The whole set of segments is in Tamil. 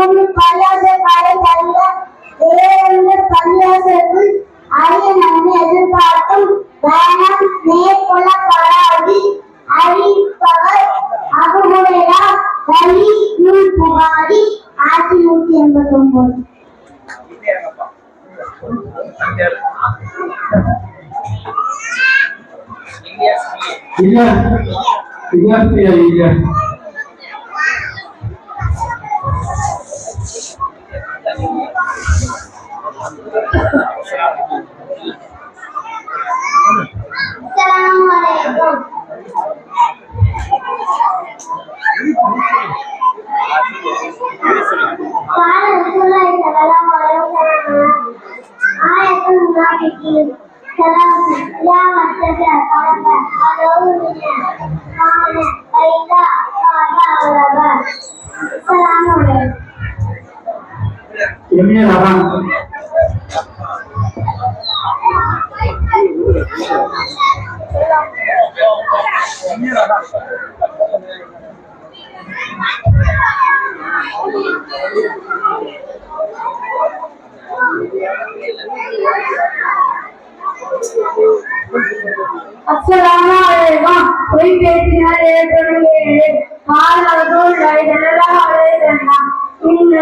ஆகிய மூன்று பள்ளியாசல்களை தவிர வேறொரு பள்ளியாசலுக்குள் அரிய நன்மை எதிர்பார்க்கும் வலி நூல் புகாரி ஆயிரத்தி நூத்தி எண்பத்தி ஒன்பது எம்ஏ லவன் அஸ்ஸலாமு அலைக்கும். பொய் பேசினார் ஏற்படுகிறது பாலாதோர்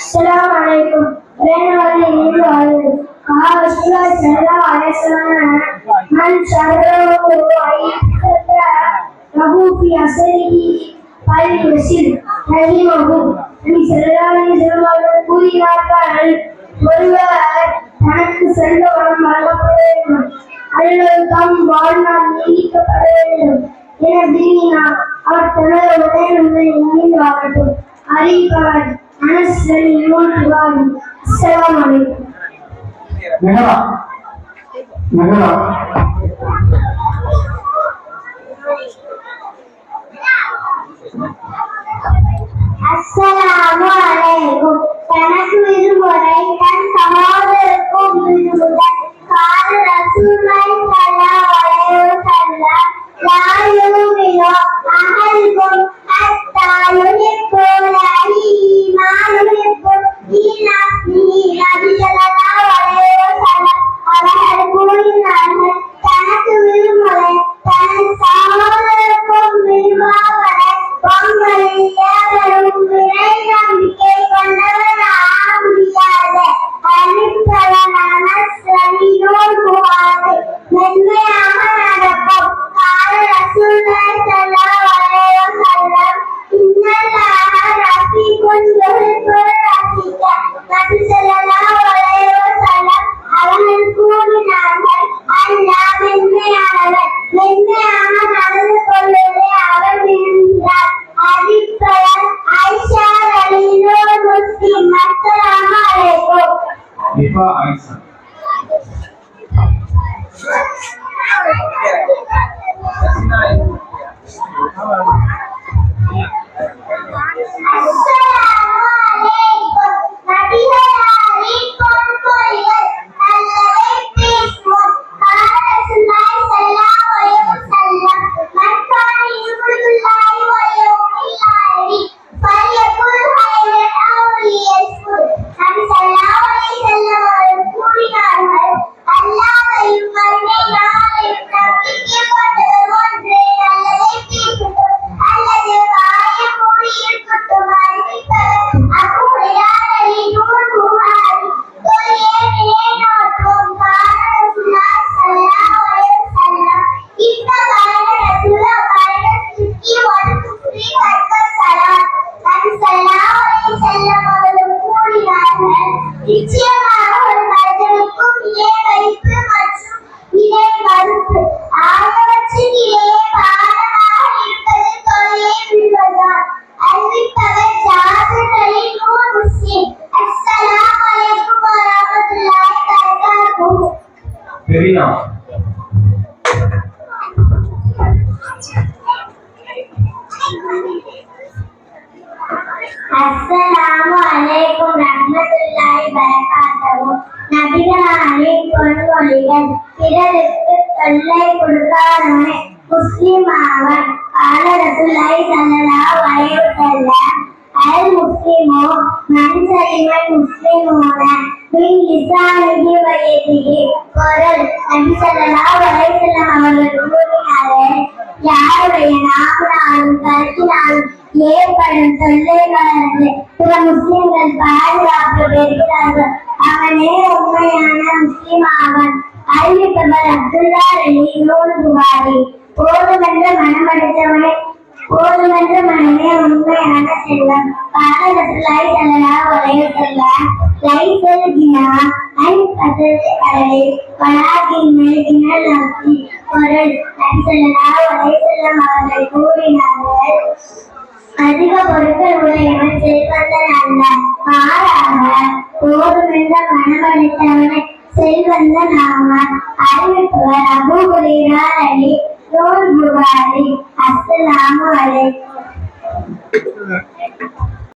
सलाम अलैकुम रहने वाले हिंदू आयु कहा रसूलुल्लाह सल्लल्लाहु अलैहि वसल्लम ने मन शररो को आयता प्रभु की असरी पाल वसील नहीं मगु नबी सल्लल्लाहु अलैहि वसल्लम அவர்கள் கூறினார்கள் ஒருவர் தனக்கு செல்ல வரம் வழங்கப்பட வேண்டும் அல்லது தம் வாழ்நாள் நீடிக்கப்பட வேண்டும் என விரும்பினார் அவர் தனது உடனே எண்ணில் வாழட்டும் அறிவிப்பவர் மனசரி அலி இமாம் அஸ்ஸலாமு அலைக்கும். Mehra. Mehra. Terminal. Assalamu alaikum warahmatullahi wabarakatuh. Nabi ஆகியவற்றினிலே பொன்மொழிகள் பிறருக்கு தொல்லை கொடுக்காதவன் முஸ்லிம் கால அல் முஸ்லிமோ முஸ்லிமோன மின் நபி அவர்கள் யாருடைய கருத்தினாலும் ஏற்படும் பிற முஸ்லிம்கள் பாதுகாப்பு பெறுகிறார்கள். அவனே உண்மையான முஸ்லிம் ஆவான் அறிவிப்பவர் அப்துல்லா அலி நூல் புகாரி. போதுமென்ற மனமடைத்தவனே போதுமென்ற மனமே உண்மையான செல்வம். காலகட்டலாய் செல்லலாம் ஒரே செல்ல லைசல் செல்கினா ஐ கதல் அலை வளாகின் மேல்கினல் நம்பி பொருள். நபி ஸல்லல்லாஹு அலைஹி செல்லம் அவர்கள் கூறினார்கள். அதிக பொருட்கள் உடையவன் செல்வந்தன் அல்ல. படைத்தவன் செல்வந்தன் ஆவான் அறிவிப்பவர் அபு ஹுரைரா அலி நூல் புகாரி அஸ்ஸலாமு அலைக்கும்.